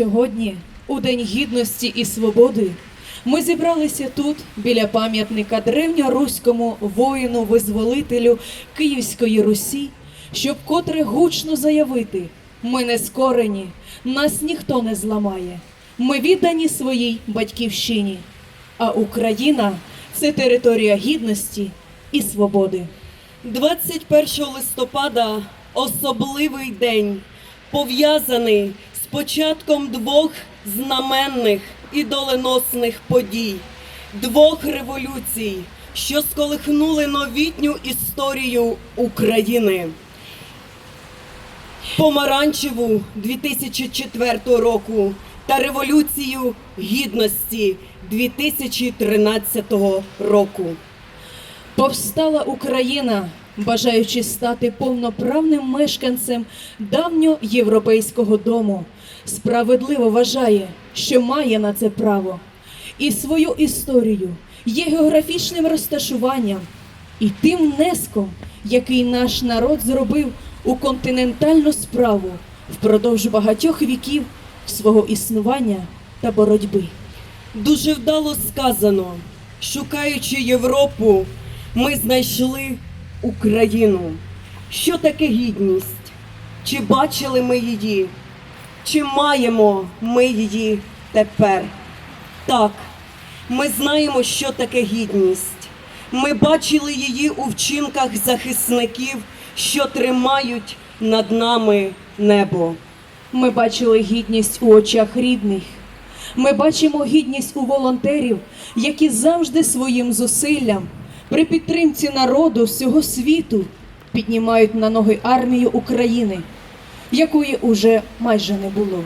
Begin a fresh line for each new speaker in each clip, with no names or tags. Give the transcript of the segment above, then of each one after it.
Сьогодні, у День Гідності і Свободи, ми зібралися тут, біля пам'ятника древньоруському воїну-визволителю Київської Русі, щоб котре гучно заявити: ми не скорені, нас ніхто не зламає. Ми віддані своїй батьківщині, а Україна це територія гідності і свободи.
21 листопада особливий день, пов'язаний початком двох знаменних і доленосних подій, двох революцій, що сколихнули новітню історію України. Помаранчеву 2004 року та революцію гідності 2013 року.
Повстала Україна, бажаючи стати повноправним мешканцем давньоєвропейського дому, справедливо вважає, що має на це право, і свою історію, є географічним розташуванням і тим внеском, який наш народ зробив у континентальну справу впродовж багатьох віків свого існування та боротьби.
Дуже вдало сказано, шукаючи Європу, ми знайшли Україну. Що таке гідність? Чи бачили ми її? Чи маємо ми її тепер? Так, ми знаємо, що таке гідність. Ми бачили її у вчинках захисників, що тримають над нами небо.
Ми бачили гідність у очах рідних. Ми бачимо гідність у волонтерів, які завжди своїм зусиллям при підтримці народу всього світу піднімають на ноги армію України, якої уже майже не було.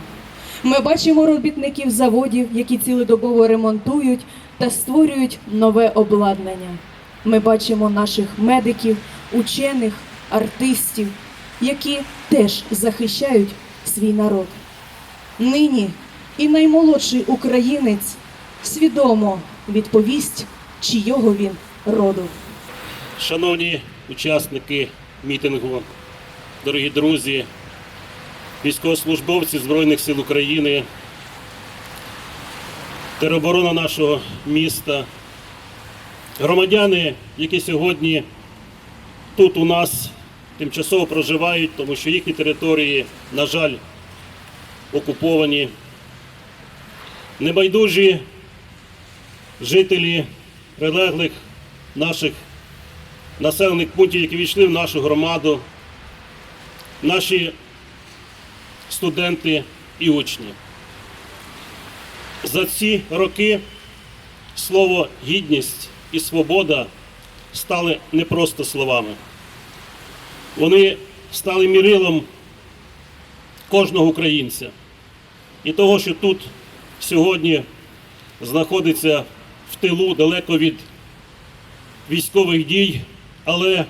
Ми бачимо робітників заводів, які цілодобово ремонтують та створюють нове обладнання. Ми бачимо наших медиків, учених, артистів, які теж захищають свій народ. Нині і наймолодший українець свідомо відповість, чийого він роду.
Шановні учасники мітингу, дорогі друзі, військовослужбовці Збройних сил України, тероборона нашого міста, громадяни, які сьогодні тут у нас тимчасово проживають, тому що їхні території, на жаль, окуповані. Небайдужі жителі прилеглих наших населених пунктів, які війшли в нашу громаду, наші студенти і учні. За ці роки слово гідність і свобода стали не просто словами. Вони стали мірилом кожного українця. І того, що тут сьогодні знаходиться в тилу далеко від військових дій, але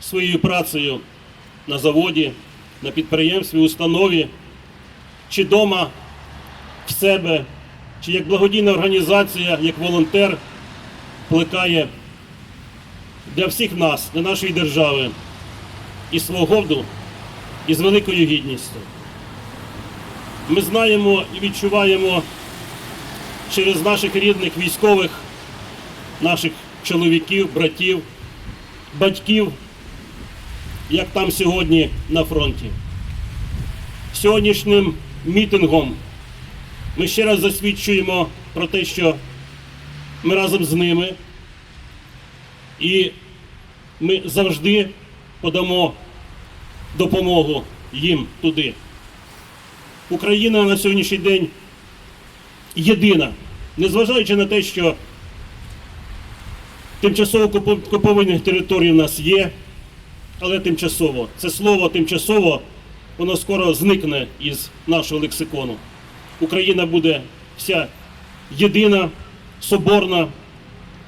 своєю працею на заводі, на підприємстві, установі, чи вдома в себе, чи як благодійна організація, як волонтер плекає для всіх нас, для нашої держави і свободу, і з великою гідністю. Ми знаємо і відчуваємо через наших рідних військових, наших чоловіків, братів, батьків, як там сьогодні на фронті. Сьогоднішнім мітингом ми ще раз засвідчуємо про те, що ми разом з ними і ми завжди подамо допомогу їм туди. Україна на сьогоднішній день єдина, незважаючи на те, що тимчасово окупо- окупованих територій у нас є, але тимчасово. Це слово тимчасово, воно скоро зникне із нашого лексикону. Україна буде вся єдина, соборна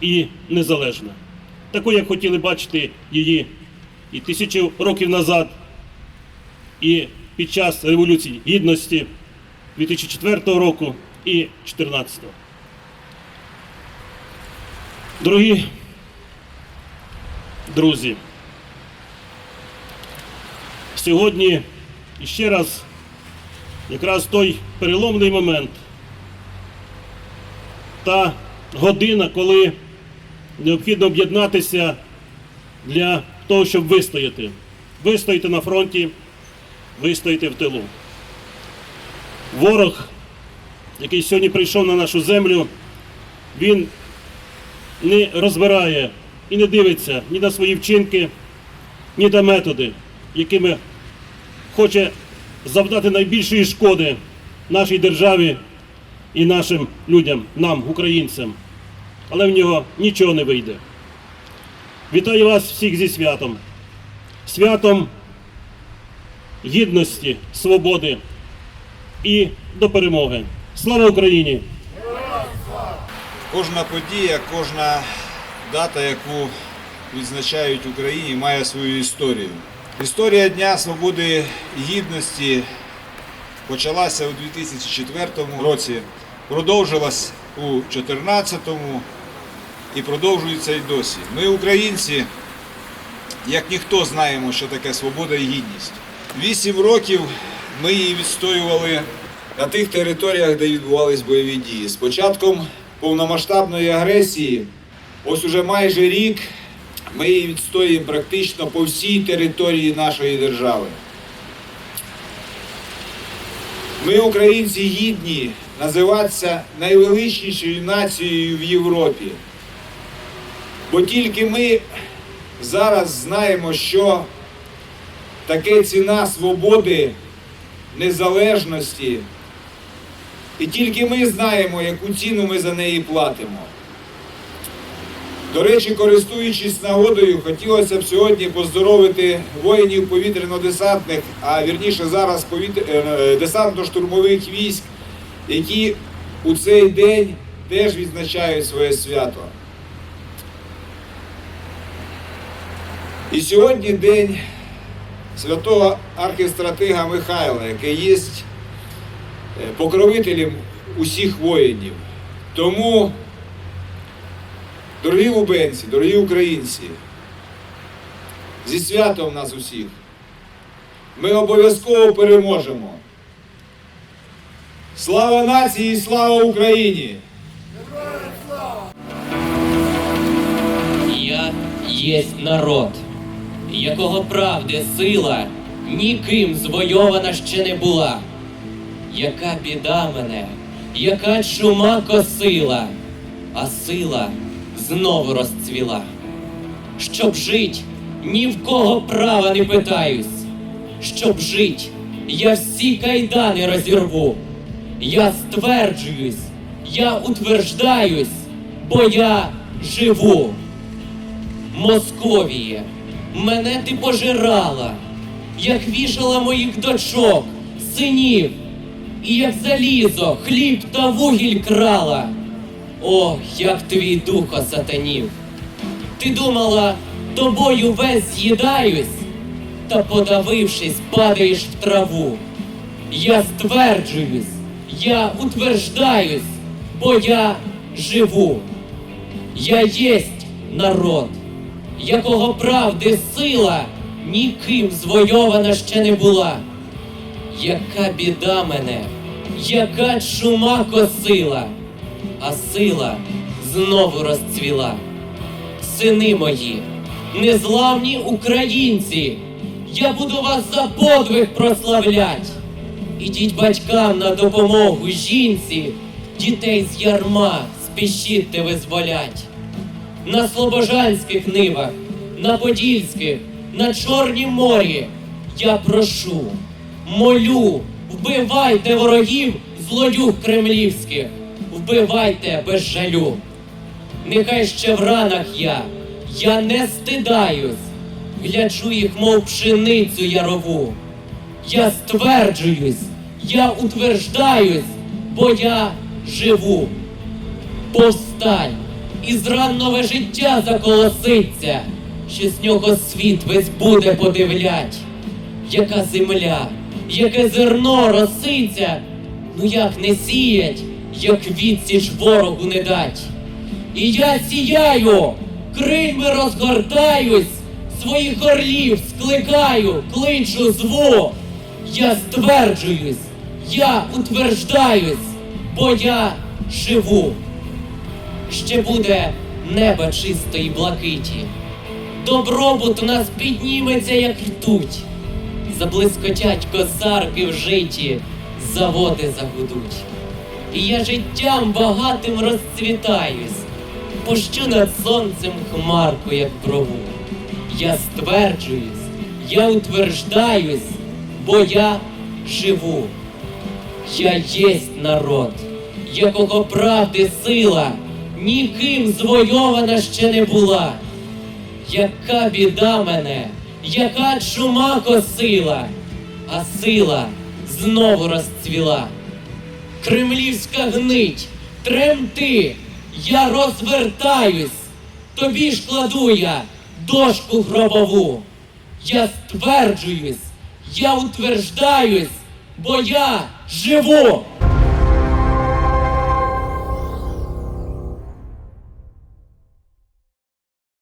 і незалежна. Таку, як хотіли бачити її і тисячі років назад, і під час Революції Гідності 2004 року і 2014. Дорогі друзі, сьогодні ще раз якраз той переломний момент, та година, коли необхідно об'єднатися для того, щоб вистояти. Вистояти на фронті, вистояти в тилу. Ворог, який сьогодні прийшов на нашу землю, він не розбирає і не дивиться ні на свої вчинки, ні на методи, якими хоче завдати найбільшої шкоди нашій державі і нашим людям, нам, українцям. Але в нього нічого не вийде. Вітаю вас всіх зі святом. Святом гідності, свободи і до перемоги. Слава Україні!
Кожна подія, кожна дата, яку відзначають Україні, має свою історію. Історія Дня Свободи і Гідності почалася у 2004 році, продовжилась у 2014 і продовжується і досі. Ми, українці, як ніхто знаємо, що таке свобода і гідність. Вісім років ми її відстоювали на тих територіях, де відбувались бойові дії. З початком повномасштабної агресії, ось уже майже рік, ми її відстоюємо практично по всій території нашої держави. Ми, українці, гідні називатися найвеличнішою нацією в Європі. Бо тільки ми зараз знаємо, що таке ціна свободи, незалежності. І тільки ми знаємо, яку ціну ми за неї платимо. До речі, користуючись нагодою, хотілося б сьогодні поздоровити воїнів повітряно-десантних, а вірніше зараз е, десантно-штурмових військ, які у цей день теж відзначають своє свято. І сьогодні день святого архістратига Михайла, який є покровителем усіх воїнів. Тому, дорогі лубенці, дорогі українці, зі святом нас усіх, ми обов'язково переможемо. Слава нації, слава Україні!
Я єсть народ, якого правди сила ніким звойована ще не була. Яка біда мене, яка чума косила, а сила знову розцвіла. Щоб жить, ні в кого права не питаюсь. Щоб жить, я всі кайдани розірву. Я стверджуюсь, я утверждаюсь, бо я живу. Московіє, мене ти пожирала, як вішала моїх дочок, синів, і як залізо, хліб та вугіль крала. О, як твій дух осатанів. Ти думала, тобою весь з'їдаюсь, та подавившись, падаєш в траву. Я стверджуюсь, я утверждаюсь, бо я живу. Я єсть народ, якого правди сила ніким звойована ще не була. Яка біда мене, яка чума косила, а сила знову розцвіла. Сини мої, незламні українці, я буду вас за подвиг прославлять. Ідіть батькам на допомогу жінці, дітей з ярма спішіть визволять. На слобожанських нивах, на подільських, на Чорнім морі я прошу, молю, вбивайте ворогів злодюг кремлівських, вбивайте без жалю. Нехай ще в ранах я, я не стидаюсь, гляджу їх, мов пшеницю ярову. Я стверджуюсь, я утверждаюсь, бо я живу. Повстань, і зран нове життя заколоситься, що з нього світ весь буде подивлять. Яка земля, яке зерно роситься, ну як не сіять, як відсіч ворогу не дать. І я сіяю, крильми розгортаюсь, своїх орлів скликаю, кличу зву. Я стверджуюсь, Я утверждаюсь, бо я живу. Ще буде небо чистої блакиті. Добробут у нас підніметься, як ртуть. Заблискотять косарки в житі, заводи загудуть. І я життям багатим розцвітаюсь, пущу над сонцем хмарку, як брову. Я стверджуюсь, я утверждаюсь, бо я живу. Я єсть народ, якого правди сила ніким звойована ще не була. Яка біда мене, яка чума косила, а сила знову розцвіла. Кремлівська гнить, тремти, я розвертаюсь, тобі ж кладу я дошку гробову. Я стверджуюсь, я утверждаюсь, бо я живу.